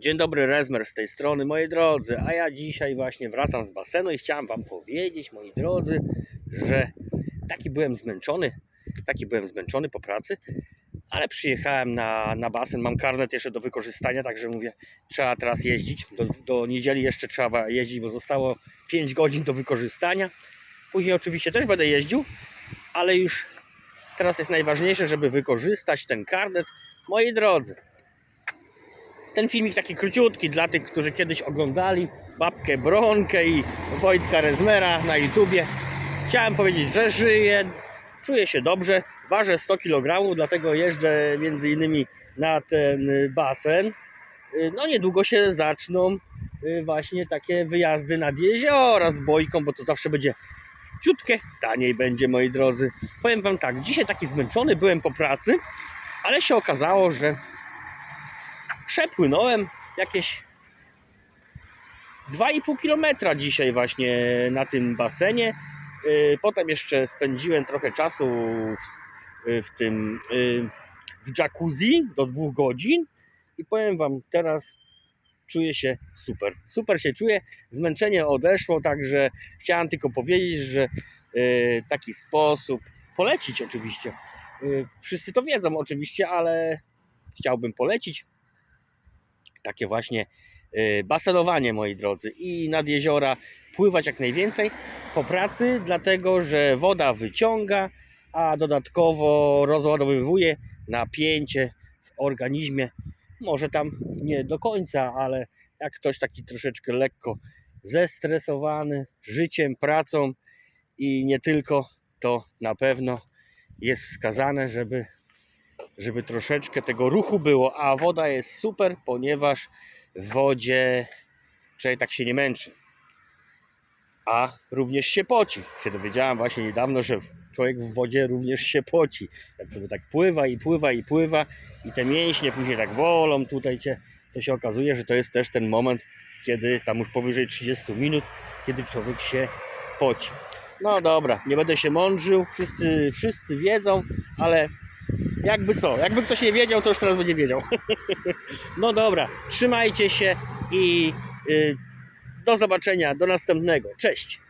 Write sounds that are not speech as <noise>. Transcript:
Dzień dobry, Rezmer z tej strony, moi drodzy. A ja dzisiaj właśnie wracam z basenu i chciałem Wam powiedzieć, moi drodzy, że taki byłem zmęczony, taki byłem zmęczony po pracy, ale przyjechałem na, na basen, mam karnet jeszcze do wykorzystania, także mówię, trzeba teraz jeździć. Do, do niedzieli jeszcze trzeba jeździć, bo zostało 5 godzin do wykorzystania. Później oczywiście też będę jeździł, ale już teraz jest najważniejsze, żeby wykorzystać ten karnet. Moi drodzy, ten filmik taki króciutki dla tych, którzy kiedyś oglądali babkę Bronkę i Wojtka Rezmera na YouTubie. Chciałem powiedzieć, że żyję, czuję się dobrze, ważę 100 kg, dlatego jeżdżę między innymi na ten y, basen. Y, No niedługo się zaczną y, właśnie takie wyjazdy nad jeziora z bojką, bo to zawsze będzie ciutkie, taniej będzie moi drodzy. Powiem wam tak, dzisiaj taki zmęczony byłem po pracy, ale się okazało, że przepłynąłem jakieś 2,5 km dzisiaj właśnie na tym basenie. Yy, Potem jeszcze spędziłem trochę czasu w, yy, w tym yy, w jacuzzi do dwóch godzin i powiem wam teraz czuję się super. Super się czuję. Zmęczenie odeszło, także chciałem tylko powiedzieć, że taki sposób polecić oczywiście. Wszyscy to wiedzą oczywiście, ale chciałbym polecić takie właśnie y, basenowanie, moi drodzy, i nad jeziora pływać jak najwięcej po pracy, dlatego że woda wyciąga, a dodatkowo rozładowywuje napięcie w organizmie. Może tam nie do końca, ale jak ktoś taki troszeczkę lekko zestresowany życiem, pracą i nie tylko, to na pewno jest wskazane, żeby żeby troszeczkę tego ruchu było, a woda jest super, ponieważ w wodzie człowiek tak się nie męczy. A również się poci. Się dowiedziałem właśnie niedawno, że człowiek w wodzie również się poci. Jak sobie tak pływa i pływa i pływa i te mięśnie później tak bolą tutaj cię, to się okazuje, że to jest też ten moment, kiedy tam już powyżej 30 minut, kiedy człowiek się poci. No dobra, nie będę się mądrzył, wszyscy, wszyscy wiedzą, ale jakby co, jakby ktoś nie wiedział, to już teraz będzie wiedział. <laughs> no dobra, trzymajcie się i y, do zobaczenia, do następnego. Cześć!